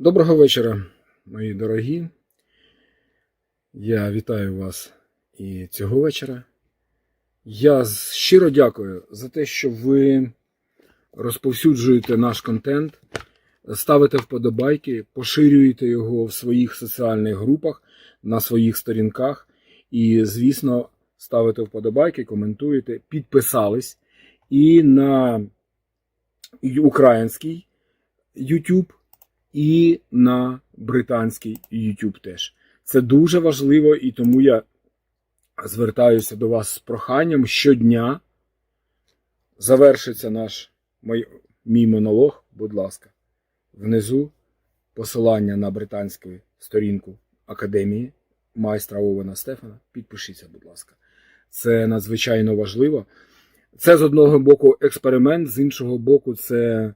Доброго вечора, мої дорогі. Я вітаю вас і цього вечора. Я щиро дякую за те, що ви розповсюджуєте наш контент, ставите вподобайки, поширюєте його в своїх соціальних групах, на своїх сторінках. І, звісно, ставите вподобайки, коментуєте, підписались і на український YouTube і на британський YouTube теж. Це дуже важливо, і тому я звертаюся до вас з проханням щодня. Завершиться наш мій, мій монолог, будь ласка. Внизу посилання на британську сторінку Академії майстра Овена Стефана. Підпишіться, будь ласка. Це надзвичайно важливо. Це з одного боку експеримент, з іншого боку, це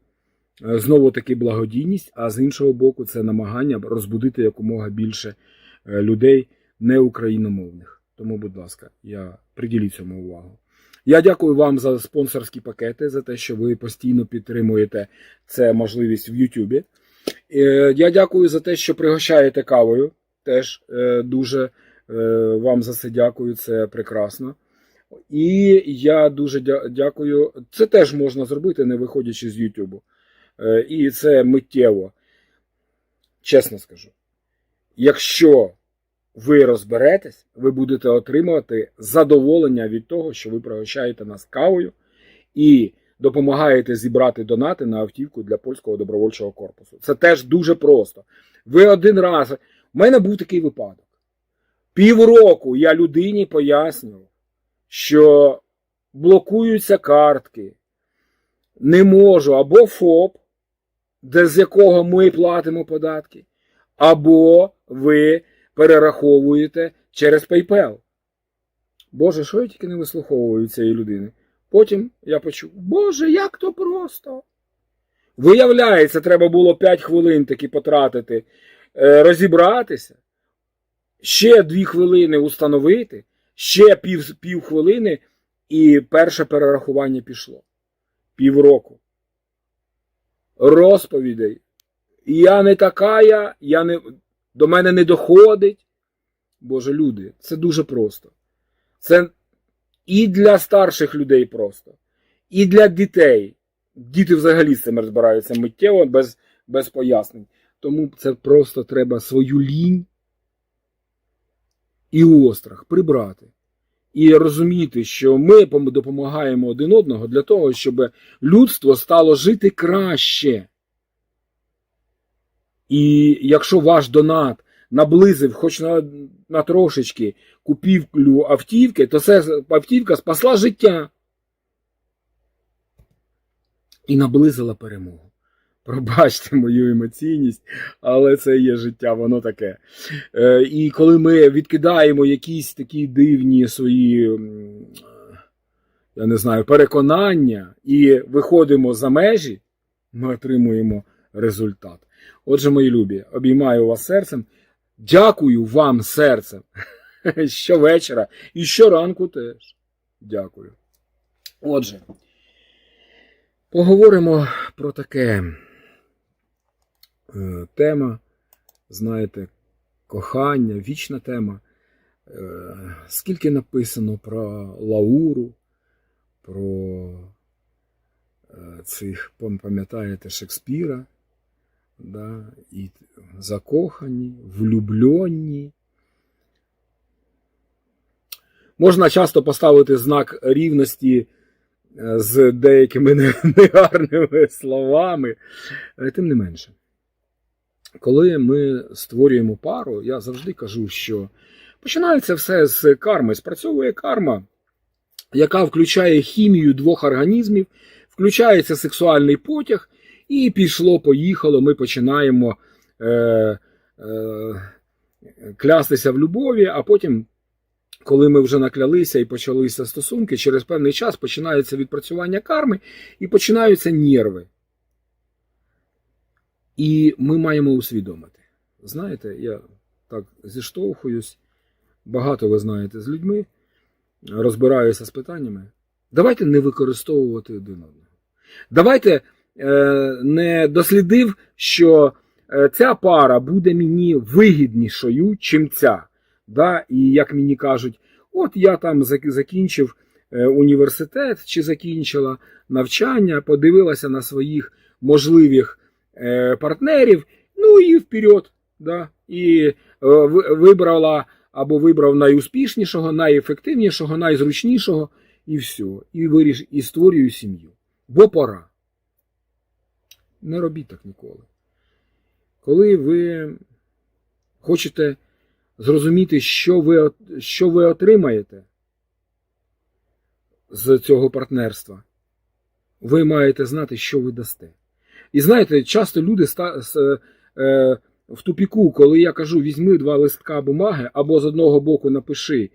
знову таки благодійність, а з іншого боку, це намагання розбудити якомога більше е, людей не україномовних. Тому, будь ласка, я приділіть цьому увагу. Я дякую вам за спонсорські пакети, за те, що ви постійно підтримуєте це можливість в Ютубі. Е, Я дякую за те, що пригощаєте кавою. Теж е, дуже е, вам за це дякую, це прекрасно. І я дуже дякую. Це теж можна зробити, не виходячи з Ютубу. Е, І це миттєво. Чесно скажу. Якщо ви розберетесь, ви будете отримувати задоволення від того, що ви пригощаєте нас кавою і допомагаєте зібрати донати на автівку для польського добровольчого корпусу. Це теж дуже просто. Ви один раз. У мене був такий випадок. Півроку я людині пояснював, що блокуються картки, не можу або ФОП, де з якого ми платимо податки, або ви перераховуєте через PayPal. Боже, що я тільки не вислуховую цієї людини. Потім я почув, Боже, як то просто. Виявляється, треба було 5 хвилин таки потратити, е, розібратися, ще 2 хвилини установити, ще пів, пів хвилини, і перше перерахування пішло. Півроку. Розповідей. Я не така, я не, до мене не доходить. Боже, люди, це дуже просто. Це і для старших людей просто, і для дітей. Діти взагалі з цим розбираються миттєво, без, без пояснень. Тому це просто треба свою лінь і острах прибрати. І розуміти, що ми допомагаємо один одного для того, щоб людство стало жити краще. І якщо ваш донат наблизив хоч на, на трошечки купівлю автівки, то це автівка спасла життя і наблизила перемогу. Пробачте мою емоційність, але це є життя, воно таке. Е, і коли ми відкидаємо якісь такі дивні свої, я не знаю, переконання і виходимо за межі, ми отримуємо результат. Отже, мої любі, обіймаю вас серцем. Дякую вам серцем щовечора і щоранку теж. Дякую. Отже, поговоримо про таке тема, знаєте, кохання, вічна тема. Е, Скільки написано про Лауру, про е, цих, пам'ятаєте, Шекспіра, да, і закохані, влюблені. Можна часто поставити знак рівності е, з деякими негарними словами, Е, тим не менше. Коли ми створюємо пару, я завжди кажу, що починається все з карми. Спрацьовує карма, яка включає хімію двох організмів, включається сексуальний потяг, і пішло-поїхало, ми починаємо е, е, клястися в любові, а потім, коли ми вже наклялися і почалися стосунки, через певний час починається відпрацювання карми і починаються нерви. І ми маємо усвідомити. Знаєте, я так зіштовхуюсь, багато ви знаєте з людьми, розбираюся з питаннями. Давайте не використовувати один одного. Давайте е, не дослідив, що е, ця пара буде мені вигіднішою, чим ця. Да? І як мені кажуть, от я там закінчив е, університет чи закінчила навчання, подивилася на своїх можливих партнерів, ну і вперед. Да? І е, вибрала або вибрав найуспішнішого, найефективнішого, найзручнішого, і все. І виріш, і створюю сім'ю. Бо пора. Не робіть так ніколи. Коли ви хочете зрозуміти, що ви, що ви отримаєте з цього партнерства, ви маєте знати, що ви дасте. І знаєте, часто люди с, е, в тупіку, коли я кажу, візьми два листка бумаги або з одного боку напиши,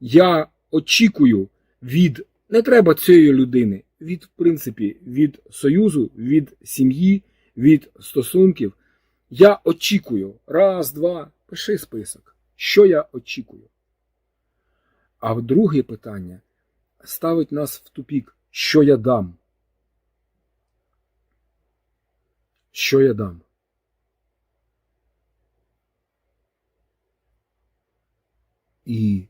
я очікую від не треба цієї людини, від, в принципі, від союзу, від сім'ї, від стосунків. Я очікую. Раз, два, пиши список. Що я очікую? А друге питання ставить нас в тупік. Що я дам? Що я дам? І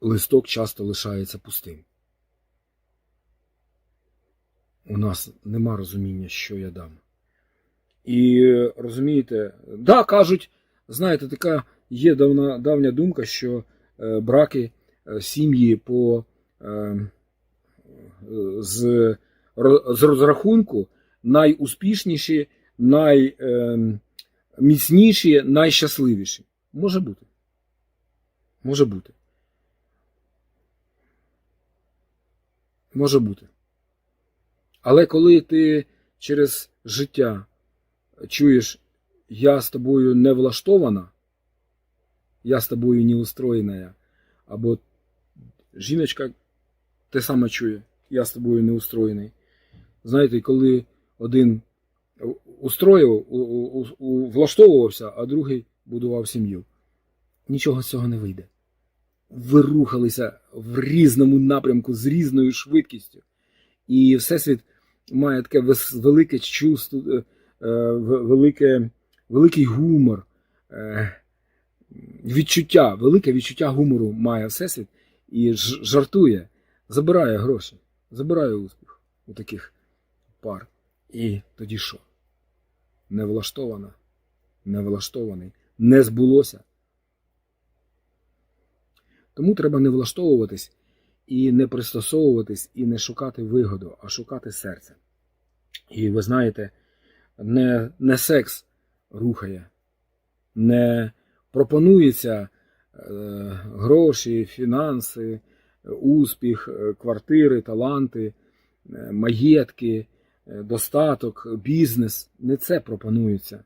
листок часто лишається пустим. У нас нема розуміння, що я дам. І е, розумієте, да, кажуть, знаєте, така є давна, давня думка, що е, браки, е, сім'ї по е, з, ро- з розрахунку найуспішніші, найміцніші, найщасливіші. Може бути. Може бути. Може бути. Але коли ти через життя чуєш, я з тобою не влаштована, я з тобою не устроєна, або жіночка те саме чує, я з тобою не устроєний. Знаєте, коли один устроював, влаштовувався, а другий будував сім'ю, нічого з цього не вийде. Ви рухалися в різному напрямку з різною швидкістю. І Всесвіт має таке велике чувство, е, е, велике, великий гумор, е, відчуття, велике відчуття гумору має Всесвіт і жартує, забирає гроші, забирає успіх у таких пар. І тоді що? Не влаштована, не влаштований, не збулося. Тому треба не влаштовуватись і не пристосовуватись, і не шукати вигоду, а шукати серце. І ви знаєте, не, не секс рухає, не пропонується е, гроші, фінанси, успіх, е, квартири, таланти, е, маєтки, достаток, бізнес. Не це пропонується.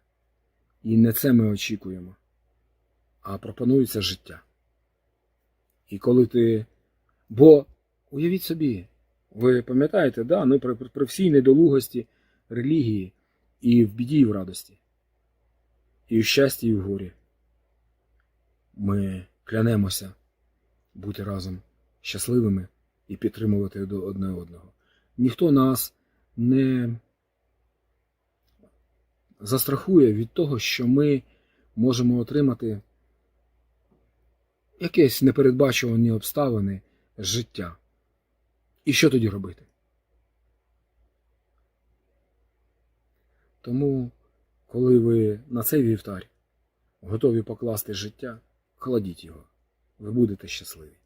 І не це ми очікуємо, а пропонується життя. І коли ти. Бо уявіть собі, ви пам'ятаєте, да, ну, при, при всій недолугості релігії і в біді, і в радості, і в щасті, і в горі. Ми клянемося бути разом щасливими і підтримувати одне одного. Ніхто нас не застрахує від того, що ми можемо отримати якісь непередбачувані обставини життя. І що тоді робити? Тому, коли ви на цей вівтар готові покласти життя, кладіть його. Ви будете щасливі.